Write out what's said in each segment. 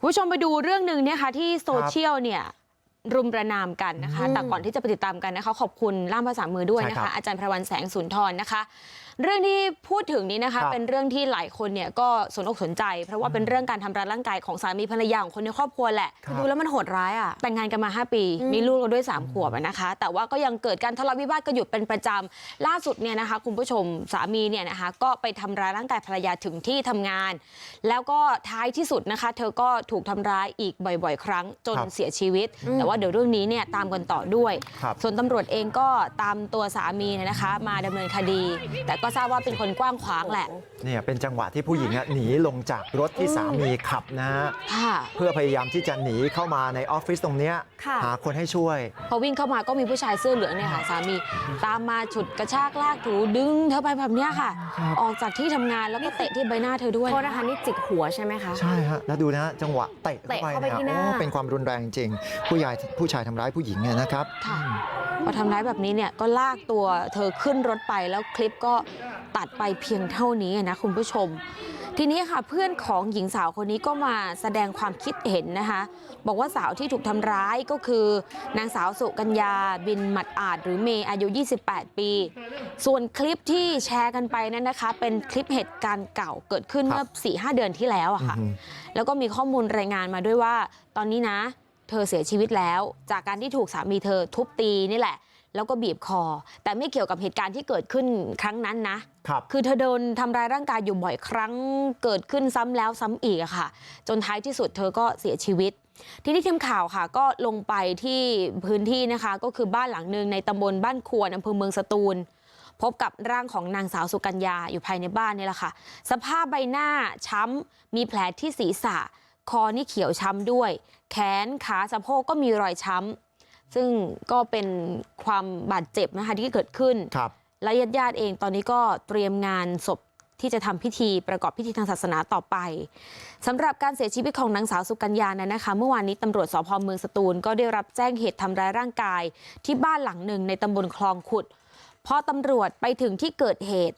คุณผู้ชมไปดูเรื่องหนึ่งเนี่ยค่ะที่โซเชียลเนี่ยรุมประนามกันนะคะอืมแต่ก่อนที่จะไปติดตามกันนะคะขอบคุณล่ามภาษามือด้วยนะใช่ครัคะบอาจารย์พระวันแสงสุนทรนะคะ เรื่องที่พูดถึงนี้นะคะครับเป็นเรื่องที่หลายคนเนี่ยก็สนอกสนใจ เพราะว่าเป็นเรื่องการทำร้ายร่างกายของสามีภรรยาของคนในครอบครัวแหละครับดูแล้วมันโหดร้ายอะแต่งงานกันมา 5 ปีอืมมีลูกกันด้วย 3 ขวบอะนะคะ แต่ว่าก็ยังเกิดการทะเลาะวิวาทกันอยู่เป็นประจำล่าสุดเนี่ยนะคะ คุณผู้ชมสามีเนี่ยนะคะ ก็ไปทำร้ายร่างกายภรรยาถึงที่ทำงาน แล้วก็ท้ายที่สุดนะคะ เธอก็ถูกทำร้ายอีกบ่อย ๆ ครั้งจนครับเสียชีวิต แต่ว่าเดี๋ยวเรื่องนี้เนี่ยตามกันต่อด้วย ครับ ส่วนตำรวจเองก็ตามตัวสามีเนี่ยนะคะ มาดำเนินคดี แต่ก็ทราบว่าเป็นคนกว้างขวางแหละ เนี่ยเป็นจังหวะที่ผู้หญิงอะหนีลงจากรถที่สามีขับนะฮะค่ะเพื่อพยายามที่จะหนีเข้ามาในออฟฟิศตรงเนี้ยค่ะหาคนให้ช่วย พอวิ่งเข้ามาก็มีผู้ชายเสื้อเหลืองเนี่ยค่ะสามี ตามมาฉุดกระชากลากถูดึงเธอไปแบบเนี้ยค่ะครับออกจากที่ทำงานแล้วก็เตะที่ใบหน้าเธอด้วยโทษนะคะนี่จิกหัวใช่ไหมคะใช่ฮะแล้วดูนะฮะจังหวะเตะเข้าไปเตะเข้าไปเนี่ยที่หน้าโอ้เป็นความรุนแรงจริง ผู้ใหญ่ผู้ชายทำร้ายผู้หญิงเนี่ยนะครับค่ะพอทำร้ายแบบนี้เนี่ยก็ลากตัวเธอขึ้นรถไปแล้วคลิปก็ตัดไปเพียงเท่านี้นะคุณผู้ชม ทีนี้ค่ะเพื่อนของหญิงสาวคนนี้ก็มาแสดงความคิดเห็นนะคะ บอกว่าสาวที่ถูกทำร้ายก็คือนางสาวสุกัญญาบินหมัดอาจหรือเมย์อายุ 28 ปี ส่วนคลิปที่แชร์กันไปนั้นนะคะ เป็นคลิปเหตุการณ์เก่าเกิดขึ้นครับเมื่อ4 5 เดือนที่แล้วอะค่ะอือฮึแล้วก็มีข้อมูลรายงานมาด้วยว่า ตอนนี้นะ เธอเสียชีวิตแล้ว จากการที่ถูกสามีเธอทุบตีนี่แหละ แล้วก็บีบคอ แต่ไม่เกี่ยวกับเหตุการณ์ที่เกิดขึ้นครั้งนั้นนะครับคือเธอโดนทำร้ายร่างกายอยู่บ่อยครั้งเกิดขึ้นซ้ำแล้วซ้ำอีกอะค่ะ จนท้ายที่สุดเธอก็เสียชีวิต ทีนี้ทีมข่าวค่ะ ก็ลงไปที่พื้นที่นะคะ ก็คือบ้านหลังหนึ่งในตำบลบ้านควรอำเภอเมืองสตูล พบกับร่างของนางสาวสุกัญญาอยู่ภายในบ้านนี่แหละค่ะ สภาพใบหน้าช้ำมีแผลที่ศีรษะ คอนี่เขียวช้ำด้วย แขนขาสะโพกก็มีรอยช้ำ ซึ่งก็เป็นความบาดเจ็บนะคะที่เกิดขึ้นครับและญาติญาติๆเองตอนนี้ก็เตรียมงานศพที่จะทำพิธีประกอบพิธีทางศาสนาต่อไปสำหรับการเสียชีวิตของนางสาวสุกัญญานั้นนะคะ เมื่อวานนี้ตำรวจสพเมืองสตูลก็ได้รับแจ้งเหตุทำร้ายร่างกาย ที่บ้านหลังหนึ่งในตำบลคลองขุดพอตำรวจไปถึงที่เกิดเหตุ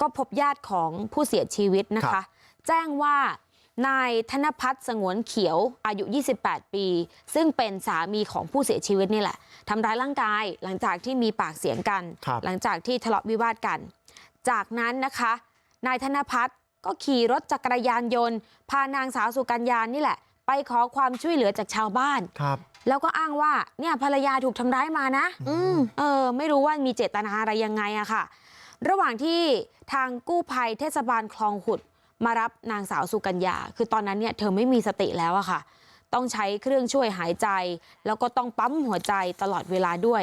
ก็พบญาติของผู้เสียชีวิตนะครัคะบแจ้งว่า นายธนพัฒน์สงวนเขียวอายุ28ปีซึ่งเป็นสามีของผู้เสียชีวิตนี่แหละทำร้ายร่างกายหลังจากที่มีปากเสียงกันครับหลังจากที่ทะเลาะวิวาทกัน จากนั้นนะคะ นายธนพัฒน์ก็ขี่รถจักรยานยนต์ พานางสาวสุกัญญานี่แหละ ไปขอความช่วยเหลือจากชาวบ้านครับแล้วก็อ้างว่าเนี่ยภรรยาถูกทำร้ายมานะ อืมเออ ไม่รู้ว่ามีเจตนาอะไรยังไงอะค่ะ ระหว่างที่ทางกู้ภัยเทศบาลคลองขุด มารับนางสาวสุกัญญาคือตอนนั้นเนี่ยเธอไม่มีสติแล้วอะค่ะ ต้องใช้เครื่องช่วยหายใจ แล้วก็ต้องปั๊มหัวใจตลอดเวลาด้วย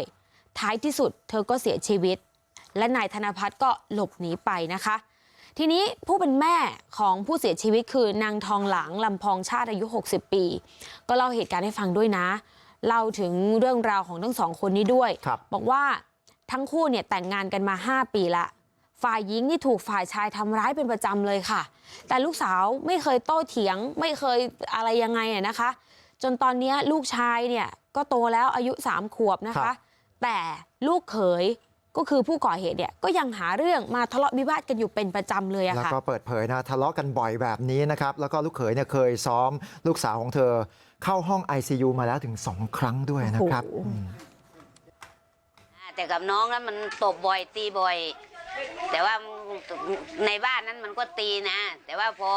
ท้ายที่สุดเธอก็เสียชีวิต และนายธนพัฒน์ก็หลบหนีไปนะคะ ทีนี้ผู้เป็นแม่ของผู้เสียชีวิตคือนางทองหลางลำพองชาติอายุ 60 ปี ก็เล่าเหตุการณ์ให้ฟังด้วยนะเล่าถึงเรื่องราวของทั้งสองคนนี้ด้วยครับบอกว่าทั้งคู่เนี่ยแต่งงานกันมา 5 ปีละ ฝ่ายหญิงนี่ถูกฝ่ายชายทำร้ายเป็นประจำเลยค่ะ แต่ลูกสาวไม่เคยโต้เถียง ไม่เคยอะไรยังไงอะนะคะ จนตอนเนี้ยลูกชายเนี่ยก็โตแล้วอายุ3ขวบนะครัคะบแต่ลูกเขยก็คือผู้ก่อเหตุเนี่ยก็ยังหาเรื่องมาทะเลาะวิวาทกันอยู่เป็นประจำเลยอะแล้วค่ะก็เปิดเผยนะทะเลาะกันบ่อยแบบนี้นะครับแล้วก็ลูกเขยเนี่ยเคยซ้อมลูกสาวของเธอเข้าห้อง ICU มาแล้วถึง2ครั้งด้วยนะครับโอ้โหอืมอ่าแต่กับน้องนั้นมันตบบ่อยตีบ่อย แต่ว่าในบ้านนั้นมันก็ตีนะ แต่ว่าพอ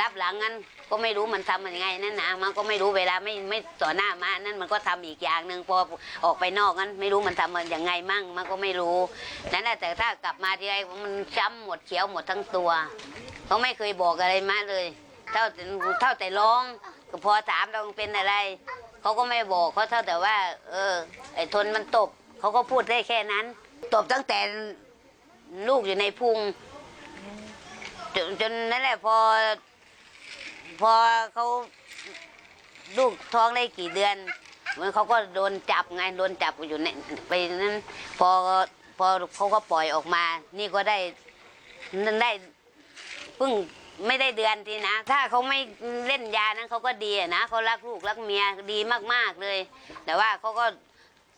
รับหลังนั้นก็ไม่รู้มันทำมันยังไงนั่นนะมันก็ไม่รู้เวลาไม่ไม่ต่อหน้ามานั่นมันก็ทำอีกอย่างหนึ่งพอออกไปนอกนั้นไม่รู้มันทำมันยังไงมั่งมันก็ไม่รู้นั่นแหละแต่ถ้ากลับมาทีไรมันช้ำหมดเขียวหมดทั้งตัวเขาไม่เคยบอกอะไรมาเลย เท่าเท่าแต่ร้องพอถามเราเป็นอะไรเขาก็ไม่บอกเขาเท่าแต่ว่า เออ ไอ้ทนมันตบเขาก็พูดได้แค่นั้น ตบตั้งแต่ ลูกอยู่ในพุงจนจนนั่นแหละพอ พอเขาลูกท้องได้กี่เดือนเหมือนเขาก็โดนจับไงโดนจับอยู่ในไปนั้นพอพอเขาก็ปล่อยออกมา นี่ก็ได้นั่นได้เพิ่งไม่ได้เดือนทีนะ ถ้าเขาไม่เล่นยานั้นเขาก็ดีนะเขารักลูกรักเมียดีมากๆเลย แต่ว่าเขาก็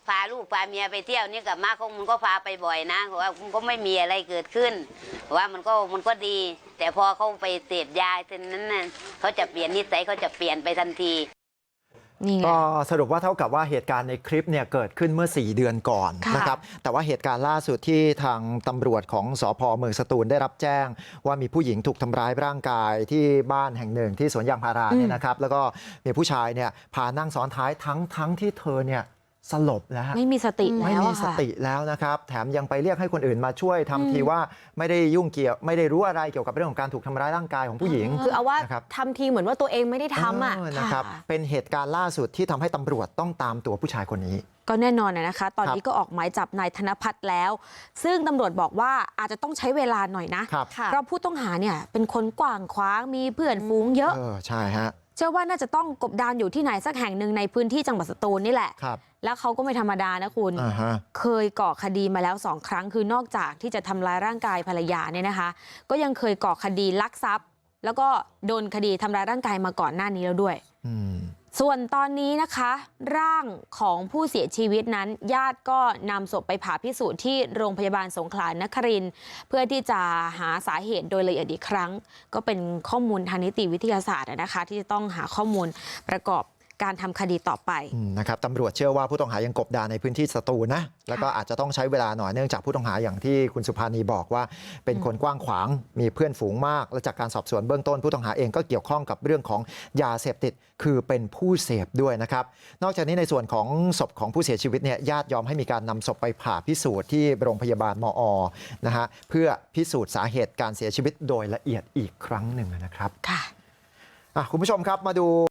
พาลูกพาเมียไปเที่ยวนี่กับมาคงมันก็พาไปบ่อยนะเพราะว่ามันก็ไม่มีอะไรเกิดขึ้นเพราะว่ามันก็มันก็ดี แต่พอเขาไปเสพยาเท่านั้นน่ะเขาจะเปลี่ยนนิสัยเขาจะเปลี่ยนไปทันที นี่ไง ก็สรุปว่าเท่ากับว่าเหตุการณ์ในคลิปเนี่ยเกิดขึ้นเมื่อ 4 เดือนก่อนค่ะนะครับแต่ว่าเหตุการณ์ล่าสุดที่ทางตำรวจของสพเมืองสตูลได้รับแจ้ง ว่ามีผู้หญิงถูกทำร้ายร่างกายที่บ้านแห่งหนึ่งที่สวนยางพาราเนี่ยนะครับแล้วก็มีผู้ชายเนี่ยพานั่งซ้อนท้ายทั้งทั้งที่เธอเนี่ย สลบแล้วไม่มีสติไม่แล้วมีอะสค่ะติแล้วนะครับ แถมยังไปเรียกให้คนอื่นมาช่วยทำอืมทีว่าไม่ได้ยุ่งเกี่ยว ไม่ได้รู้อะไรเกี่ยวกับเรื่องของการถูกทำร้ายร่างกายของผู้หญิงคือเอาว่านะครับทำทีเหมือนว่าตัวเองไม่ได้ทำอะเนะครับค่ะเป็นเหตุการณ์ล่าสุดที่ทำให้ตำรวจต้องตามตัวผู้ชายคนนี้ ก็แน่นอนนะนะคะ ตอนครับนี้ก็ออกหมายจับนายธนพัฒน์แล้ว ซึ่งตำรวจบอกว่าอาจจะต้องใช้เวลาหน่อยนะครับค่ะเพราะผู้ต้องหาเนี่ยเป็นคนกว้างขวางมีเพื่อนฝูงเยอะเออใช่ฮะเชื่อว่าน่าจะต้องกบดานอยู่ที่ไหนสักแห่งหนึ่งในพื้นที่จังหวัดสตูลนี่แหละครับแล้วเขาก็ไม่ธรรมดานะคุณอ่าฮะเคยก่อคดีมาแล้วสองครั้งคือนอกจากที่จะทำร้ายร่างกายภรรยาเนี่ยนะคะ ก็ยังเคยก่อคดีลักทรัพย์ แล้วก็โดนคดีทำร้ายร่างกายมาก่อนหน้านี้แล้วด้วย อืม ส่วนตอนนี้นะคะร่างของผู้เสียชีวิตนั้นญาติก็นำศพไปผ่าพิสูจน์ที่โรงพยาบาลสงขลานครินเพื่อที่จะหาสาเหตุโดยละเอียดอีกครั้ง ก็เป็นข้อมูลทางนิติวิทยาศาสตร์นะคะ ที่จะต้องหาข้อมูลประกอบ การทำคดีต่อไปอืมนะครับตำรวจเชื่อว่าผู้ต้องหายังกบดานในพื้นที่สตูลนะแล้วก็อาจจะต้องใช้เวลาหน่อยเนื่องจากผู้ต้องหาอย่างที่คุณสุภานีบอกว่า เป็นคนกว้างขวางมีเพื่อนฝูงมาก และจากการสอบสวนเบื้องต้นผู้ต้องหาเองก็เกี่ยวข้องกับเรื่องของยาเสพติด คือเป็นผู้เสพด้วยนะครับนอกจากนี้ในส่วนของศพของผู้เสียชีวิตเนี่ยญาติยอมให้มีการนำศพไปผ่าพิสูจน์ที่โรงพยาบาลมอนะฮะเพื่อพิสูจน์สาเหตุการเสียชีวิตโดยละเอียดอีกครั้งหนึ่งนะครับค่ะอะคุณผู้ชมครับมาดู